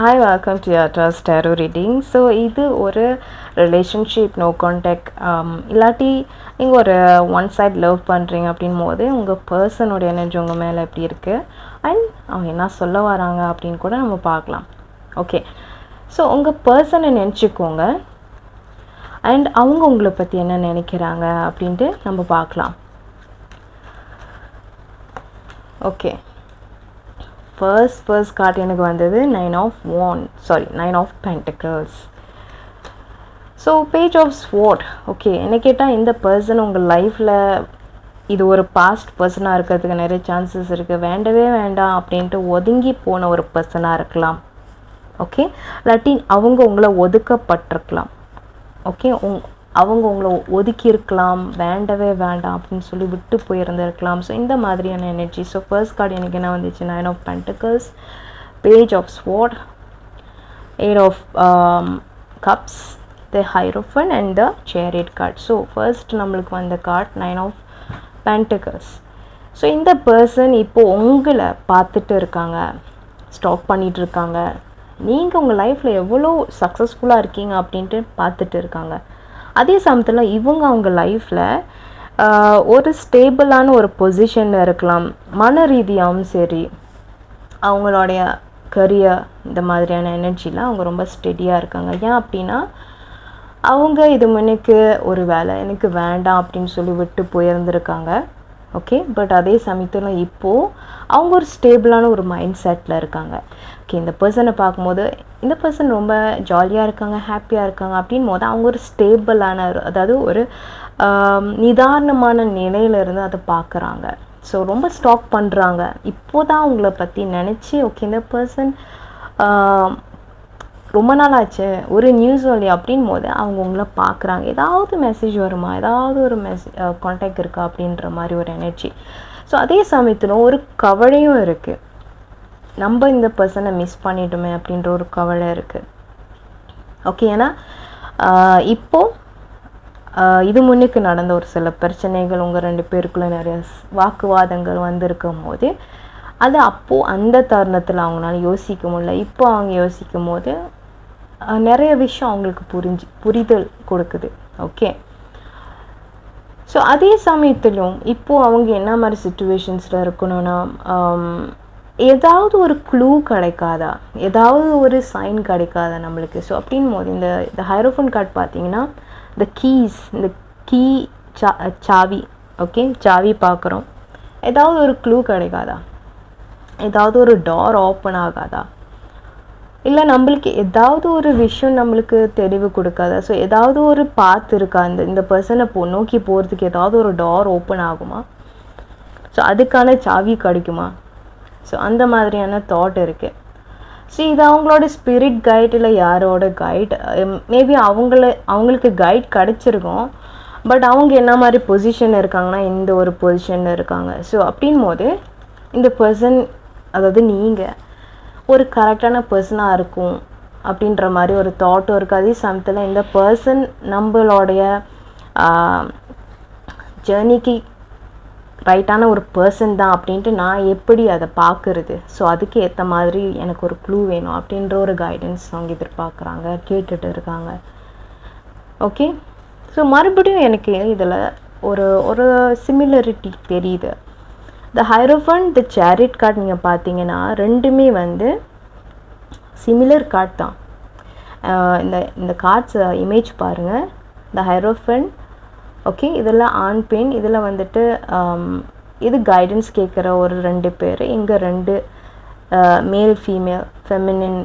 Hi welcome to அட்ராஸ் tarot reading so இது ஒரு ரிலேஷன்ஷிப் நோ கான்டாக்ட் இல்லாட்டி நீங்கள் ஒரு ஒன் சைட் லவ் பண்ணுறீங்க அப்படின் போது உங்கள் பர்சனோட எனர்ஜி உங்கள் மேலே எப்படி இருக்குது அண்ட் அவங்க என்ன சொல்ல வராங்க அப்படின்னு கூட நம்ம பார்க்கலாம். ஓகே ஸோ உங்கள் பர்சனை நினச்சிக்கோங்க. அண்ட் அவங்க உங்களை பற்றி என்ன நினைக்கிறாங்க அப்படின்ட்டு நம்ம பார்க்கலாம். ஓகே ஃபர்ஸ்ட் ஃபர்ஸ்ட் கார்டு எனக்கு வந்தது nine of one sorry nine of pentacles so page of swords okay என்ன கேட்டால் இந்த பர்சன் உங்கள் லைஃப்பில் இது ஒரு பாஸ்ட் பர்சனாக இருக்கிறதுக்கு நிறைய சான்சஸ் இருக்குது வேண்டவே வேண்டாம் அப்படின்ட்டு ஒதுங்கி போன ஒரு பர்சனாக இருக்கலாம். ஓகே இல்லாட்டி அவங்க உங்களை ஒதுக்கப்பட்டிருக்கலாம். ஓகே உங் அவங்க உங்களை ஒதுக்கி இருக்கலாம் வேண்டவே வேண்டாம் அப்படின்னு சொல்லி விட்டு போயிருந்திருக்கலாம். ஸோ இந்த மாதிரியான எனர்ஜி ஸோ ஃபர்ஸ்ட் கார்டு எனக்கு என்ன வந்துச்சு? Nine of pentacles page of swords eight of cups the hierophant and the chariot card so first நம்மளுக்கு வந்த card nine of pentacles so இந்த பர்சன் இப்போது உங்களை பார்த்துட்டு இருக்காங்க ஸ்டாக் பண்ணிகிட்டு இருக்காங்க. நீங்கள் உங்கள் லைஃப்பில் எவ்வளோ சக்ஸஸ்ஃபுல்லாக இருக்கீங்க அப்படின்ட்டு பார்த்துட்டு இருக்காங்க. அதே சமயத்தில் இவங்க அவங்க லைஃப்பில் ஒரு ஸ்டேபிளான ஒரு பொசிஷனில் இருக்கலாம். மன ரீதியாகவும் சரி அவங்களுடைய கரியர் இந்த மாதிரியான எனர்ஜியில் அவங்க ரொம்ப ஸ்டெடியாக இருக்காங்க. ஏன் அப்படின்னா அவங்க இது முன்னுக்கு ஒரு வேலை எனக்கு வேண்டாம் அப்படின்னு சொல்லி விட்டு போயிருந்துருக்காங்க. ஓகே பட் அதே சமயத்தில் இப்போது அவங்க ஒரு ஸ்டேபிளான ஒரு மைண்ட் செட்டில் இருக்காங்க. ஓகே இந்த பர்சனை பார்க்கும்போது இந்த பர்சன் ரொம்ப ஜாலியாக இருக்காங்க ஹாப்பியாக இருக்காங்க அப்படின் போது அவங்க ஒரு ஸ்டேபிளான அதாவது ஒரு நிதானமான நிலையிலிருந்து அதை பார்க்குறாங்க. ஸோ ரொம்ப ஸ்டாக் பண்ணுறாங்க இப்போ தான் அவங்கள பற்றி நினச்சி ஓகே இந்த பர்சன் ரொம்ப நாள் ஆச்சு ஒரு நியூஸ் வழி அப்படின் போது அவங்க உங்களை பார்க்குறாங்க ஏதாவது மெசேஜ் வருமா? ஏதாவது ஒரு மெசேஜ் காண்டாக்ட் இருக்கா? அப்படின்ற மாதிரி ஒரு எனர்ஜி ஸோ அதே சமயத்தில் ஒரு கவலையும் இருக்குது நம்ம இந்த பர்சனை மிஸ் பண்ணிட்டோமே அப்படின்ற ஒரு கவலை இருக்குது ஓகே ஏன்னா இப்போது இது முன்னுக்கு நடந்த ஒரு சில பிரச்சனைகள் உங்கள் ரெண்டு பேருக்குள்ளே நிறைய வாக்குவாதங்கள் வந்திருக்கும் போது அது அப்போது அந்த தருணத்தில் அவங்களால யோசிக்க முடியல. இப்போ அவங்க யோசிக்கும் போது நிறைய விஷயம் அவங்களுக்கு புரிஞ்சு புரிதல் கொடுக்குது. ஓகே ஸோ அதே சமயத்திலும் இப்போது அவங்க என்ன மாதிரி சுச்சுவேஷன்ஸில் இருக்கணும்னா ஏதாவது ஒரு க்ளூ கிடைக்காதா? ஏதாவது ஒரு சைன் கிடைக்காதா நம்மளுக்கு? ஸோ அப்படின் போது இந்த இந்த ஹைரோஃபோன் கார்டு பார்த்தீங்கன்னா இந்த கீஸ் இந்த கீ சா சாவி ஓகே சாவி பார்க்குறோம். ஏதாவது ஒரு க்ளூ கிடைக்காதா? ஏதாவது ஒரு டோர் ஓப்பன் ஆகாதா? இல்லை நம்மளுக்கு ஏதாவது ஒரு விஷயம் நம்மளுக்கு தெளிவு கொடுக்காதா? ஸோ ஏதாவது ஒரு பாத் இருக்கா? இந்த இந்த பர்சனை போ நோக்கி போகிறதுக்கு ஏதாவது ஒரு டோர் ஓப்பன் ஆகுமா? ஸோ அதுக்கான சாவி கிடைக்குமா? ஸோ அந்த மாதிரியான தாட் இருக்குது ஸோ இது அவங்களோட ஸ்பிரிட் கைட் இல்லை யாரோட கைட் மேபி um, அவங்கள அவங்களுக்கு கைட் கிடச்சிருக்கும். பட் அவங்க என்ன மாதிரி பொசிஷன் இருக்காங்கன்னா இந்த ஒரு பொசிஷனில் இருக்காங்க. ஸோ அப்படின் போது இந்த பர்சன் அதாவது நீங்கள் ஒரு கரெக்டான பர்சனாக இருக்கும் அப்படின்ற மாதிரி ஒரு தாட்டும் இருக்குது அதே சமயத்தில் இந்த பர்சன் நம்மளுடைய ஜேர்னிக்கு ரைட்டான ஒரு பர்சன் தான் அப்படின்ட்டு நான் எப்படி அதை பார்க்குறது? ஸோ அதுக்கு ஏற்ற மாதிரி எனக்கு ஒரு க்ளூ வேணும் அப்படின்ற ஒரு கைடன்ஸ் அவங்க எதிர்பார்க்குறாங்க கேட்டுட்டு இருக்காங்க. ஓகே ஸோ மறுபடியும் எனக்கு இதில் ஒரு ஒரு சிமிலரிட்டி தெரியுது. த ஹைரோஃபன் த சேரிட் கார்டு நீங்கள் பார்த்தீங்கன்னா ரெண்டுமே வந்து சிமிலர் கார்ட் தான். இந்த இந்த கார்ட்ஸ் இமேஜ் பாருங்கள் த ஹைரோஃபன் ஓகே இதில் ஆண் பெண் இதில் வந்துட்டு இது கைடன்ஸ் கேட்குற ஒரு ரெண்டு பேர். இங்கே ரெண்டு மேல் ஃபீமேல் ஃபெமினின்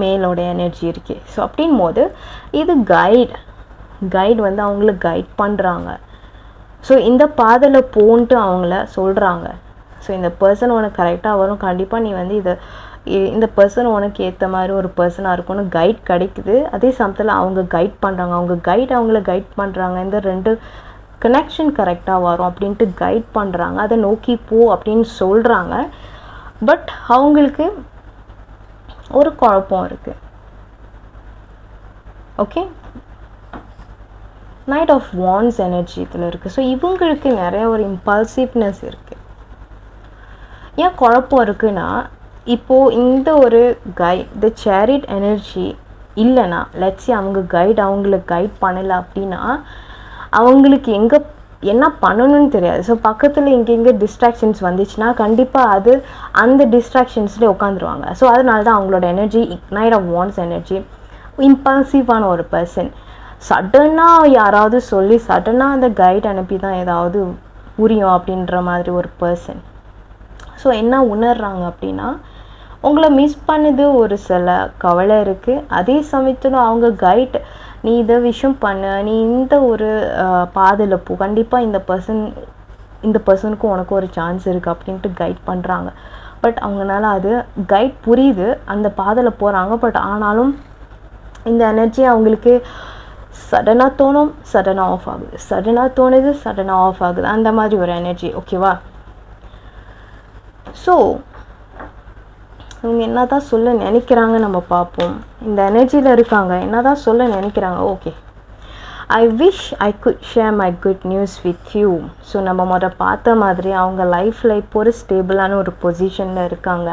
மேலோட எனர்ஜி இருக்குது ஸோ அப்படின் போது இது கைட் கைட் வந்து அவங்கள கைட் பண்ணுறாங்க ஸோ இந்த பாதையில் போன்ட்டு அவங்கள சொல்கிறாங்க ஸோ இந்த பர்சன் உனக்கு கரெக்டாக வரும். கண்டிப்பாக நீ வந்து இதை இந்த பர்சன் உனக்கு ஏற்ற மாதிரி ஒரு பர்சனாக இருக்கும்னு கைட் கிடைக்குது. அதே சமயத்தில் அவங்க கைட் பண்ணுறாங்க அவங்க கைட் அவங்கள கைட் பண்ணுறாங்க இந்த ரெண்டு கனெக்ஷன் கரெக்டாக வரும் அப்படின்ட்டு கைட் பண்ணுறாங்க அதை நோக்கி போ அப்படின்னு சொல்கிறாங்க பட் அவங்களுக்கு ஒரு குழப்பம் இருக்குது okay knight of wands energy இதில் இருக்குது ஸோ இவங்களுக்கு நிறைய ஒரு இம்பல்சிவ்னஸ் இருக்குது ஏன் குழப்பம் இருக்குன்னா இப்போது இந்த ஒரு கைட் த சேரிட் எனர்ஜி இல்லைன்னா லட்சி அவங்க கைட் அவங்களுக்கு கைட் பண்ணலை அப்படின்னா அவங்களுக்கு எங்கே என்ன பண்ணணும்னு தெரியாது. ஸோ பக்கத்தில் இங்கெங்கே டிஸ்ட்ராக்ஷன்ஸ் வந்துச்சுன்னா கண்டிப்பாக அது அந்த டிஸ்ட்ராக்ஷன்ஸ்லேயே உட்காந்துருவாங்க. ஸோ அதனால தான் அவங்களோட energy knight of wands energy இம்பல்சிவான ஒரு பர்சன் சடனாக யாராவது சொல்லி சடனாக அந்த கைட் அனுப்பி தான் ஏதாவது புரியும் அப்படின்ற மாதிரி ஒரு பர்சன் ஸோ என்ன உணர்றாங்க அப்படின்னா உங்களை மிஸ் பண்ணுது ஒரு சில கவலை இருக்குது அதே சமயத்தில் அவங்க கைட் நீ இதை விஷயம் பண்ணு நீ இந்த ஒரு பாதையில் போ. கண்டிப்பாக இந்த பர்சன் இந்த பர்சனுக்கும் உனக்கு ஒரு சான்ஸ் இருக்குது அப்படின்ட்டு கைட் பண்ணுறாங்க பட் அவங்களால அது கைட் புரியுது அந்த பாதையில் போகிறாங்க பட் ஆனாலும் இந்த எனர்ஜி அவங்களுக்கு சடனாக தோணும் சடனாக ஆஃப் ஆகுது. சடனாக தோணுது சடனாக ஆஃப் ஆகுது. அந்த மாதிரி ஒரு எனர்ஜி ஓகேவா ஸோ இவங்க என்ன தான் சொல்ல நினைக்கிறாங்க நம்ம பார்ப்போம். இந்த எனர்ஜியில் இருக்காங்க என்ன தான் சொல்ல நினைக்கிறாங்க? Okay I wish I could share my good news with you so நம்ம முத பார்த்த மாதிரி அவங்க லைஃப்பில் இப்போ ஒரு ஸ்டேபிளான ஒரு பொசிஷனில் இருக்காங்க.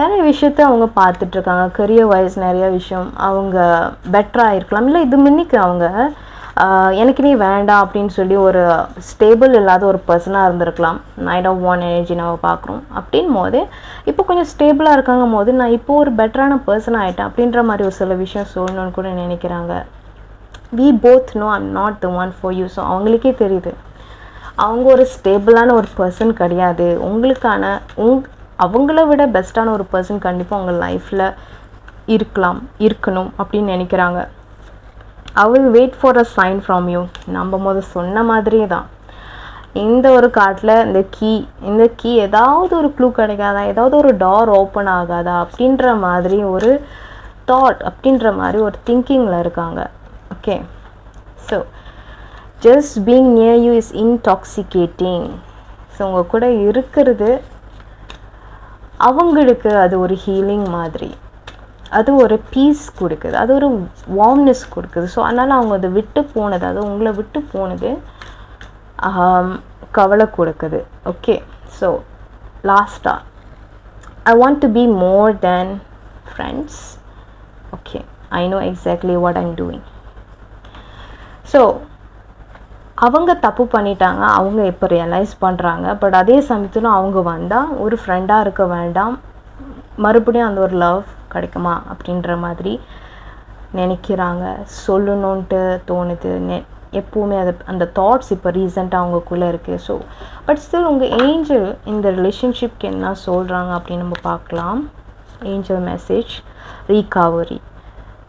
நிறைய விஷயத்த அவங்க பார்த்துட்ருக்காங்க. கரியர் வைஸ் நிறைய விஷயம் அவங்க பெட்டராக இருக்கலாம். இல்லை இது முன்னிக்கு அவங்க எனக்கு நீ வேண்டாம் அப்படின்னு சொல்லி ஒரு ஸ்டேபிள் இல்லாத ஒரு பர்சனாக இருந்திருக்கலாம். நைட் ஆஃப் ஒன் எனர்ஜி நம்ம பார்க்குறோம். அப்படின் போது இப்போ கொஞ்சம் ஸ்டேபிளாக இருக்காங்க போது நான் இப்போ ஒரு பெட்டரான பர்சன் ஆகிட்டேன் அப்படின்ற மாதிரி ஒரு சில விஷயம் சொல்லணும்னு கூட நினைக்கிறாங்க. We both know I'm not the one for you so அவங்களுக்கே தெரியுது. அவங்க ஒரு ஸ்டேபிளான ஒரு பர்சன் கிடையாது. உங்களுக்கான உங் அவங்கள விட பெஸ்ட்டான ஒரு பர்சன் கண்டிப்பாக அவங்க லைஃப்பில் இருக்கலாம் இருக்கணும் அப்படின்னு நினைக்கிறாங்க. I will wait for a sign from you நம்ம போது சொன்ன மாதிரியே தான். இந்த ஒரு காட்டில் இந்த கீ இந்த கீ ஏதாவது ஒரு க்ளூ கிடைக்காதா? ஏதாவது ஒரு டார் ஓப்பன் ஆகாதா? அப்படின்ற மாதிரி ஒரு தாட் அப்படின்ற மாதிரி ஒரு திங்கிங்கில் இருக்காங்க. Okay so just being near you is intoxicating so உங்கள் கூட இருக்கிறது அவங்களுக்கு அது ஒரு ஹீலிங் மாதிரி. அது ஒரு பீஸ் கொடுக்குது. அது ஒரு வார்ம்னஸ் கொடுக்குது. ஸோ அதனால் அவங்க அதை விட்டு போனது அது உங்களை விட்டு போனது um, கவலை கொடுக்குது. ஓகே ஸோ லாஸ்ட்டாக I want to be more than friends okay I know exactly what I'm doing so அவங்க தப்பு பண்ணிட்டாங்க அவங்க இப்போ ரியலைஸ் பண்ணுறாங்க பட் அதே சமயத்தில் அவங்க வந்தால் ஒரு ஃப்ரெண்டாக இருக்க வேண்டாம். மறுபடியும் அந்த ஒரு லவ் கிடைக்குமா அப்படின்ற மாதிரி நினைக்கிறாங்க. சொல்லணுன்ட்டு தோணுது. நெ எப்போவுமே அது அந்த தாட்ஸ் இப்போ ரீசெண்டாக அவங்கக்குள்ளே இருக்குது ஸோ பட் ஸ்டில் உங்கள் ஏஞ்சல் இந்த ரிலேஷன்ஷிப்க்கு என்ன சொல்கிறாங்க அப்படின்னு நம்ம பார்க்கலாம். ஏஞ்சல் மெசேஜ் ரீகவரி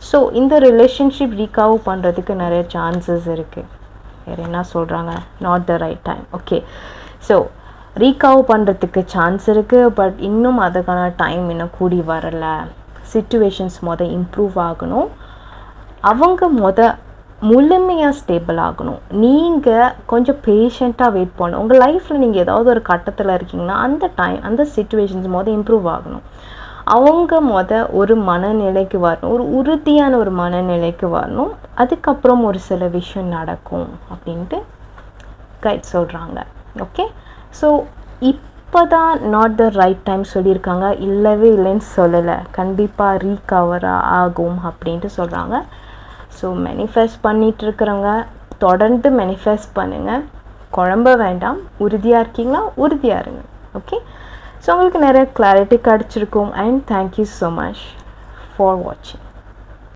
ஸோ இந்த ரிலேஷன்ஷிப் ரீகவர் பண்ணுறதுக்கு நிறைய சான்சஸ் இருக்குது வேறு என்ன சொல்கிறாங்க not the right time okay so recover பண்ணுறதுக்கு சான்ஸ் இருக்குது பட் இன்னும் அதுக்கான டைம் இன்னும் கூடி வரலை. சுச்சுவேஷன்ஸ் மொதல் இம்ப்ரூவ் ஆகணும். அவங்க மொத முழுமையாக ஸ்டேபிள் ஆகணும். நீங்கள் கொஞ்சம் பேஷண்ட்டாக வெயிட் பண்ணணும். உங்கள் லைஃப்பில் நீங்கள் ஏதாவது ஒரு கட்டத்தில் இருக்கீங்கன்னா அந்த டைம் அந்த சுச்சுவேஷன்ஸ் மொதல் இம்ப்ரூவ் ஆகணும். அவங்க மொத ஒரு மனநிலைக்கு வரணும். ஒரு உறுதியான ஒரு மனநிலைக்கு வரணும். அதுக்கப்புறம் ஒரு சில விஷயம் நடக்கும் அப்படின்ட்டு கைட் சொல்கிறாங்க ஓகே ஸோ இப்போ தான் நாட் த ரைட் டைம் சொல்லியிருக்காங்க. இல்லவே இல்லைன்னு சொல்லலை. கண்டிப்பாக ரீகவர் ஆகும் அப்படின்ட்டு சொல்கிறாங்க ஸோ மேனிஃபெஸ்ட் பண்ணிகிட்டு இருக்கிறவங்க தொடர்ந்து மேனிஃபெஸ்ட் பண்ணுங்கள் குழம்ப வேண்டாம். உறுதியாக இருக்கீங்களா? உறுதியாக இருங்க. ஓகே ஸோ உங்களுக்கு நிறைய கிளாரிட்டி கிடச்சிருக்கும். And thank you so much for வாட்சிங்